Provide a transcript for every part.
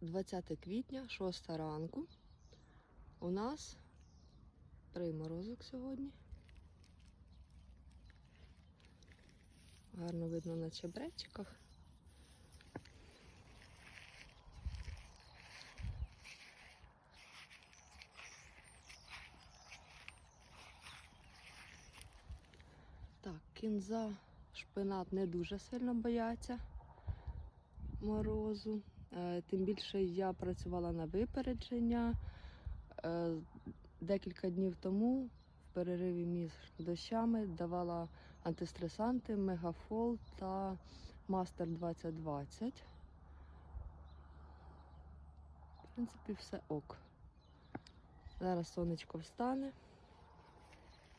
20 квітня, 6 ранку. У нас приморозок сьогодні. Гарно видно на чебречиках. Так, кінза, шпинат не дуже сильно бояться морозу. Е, Тим більше я працювала на випередження. Е, Декілька днів тому в перериві між дощами давала антистресанти, мегафол та мастер 2020. В принципі, все ок. Зараз сонечко встане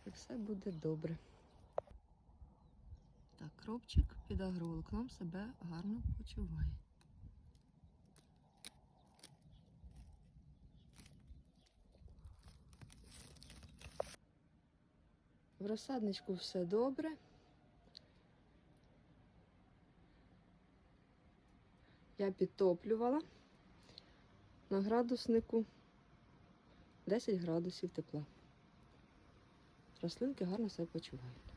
і все буде добре. Так, кропчик під агроволокном себе гарно почуває. В розсадничку все добре. Я підтоплювала на градуснику 10 градусів тепла. Рослинки гарно себе почувають.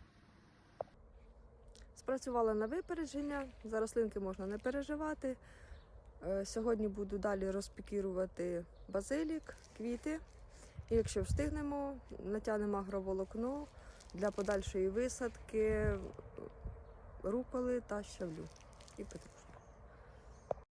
Спрацювала на випередження, за рослинки можна не переживати. Е, Сьогодні буду далі розпікірувати базилік, квіти. І якщо встигнемо, натягнемо агроволокно для подальшої висадки руколи та щавлю і петрушки.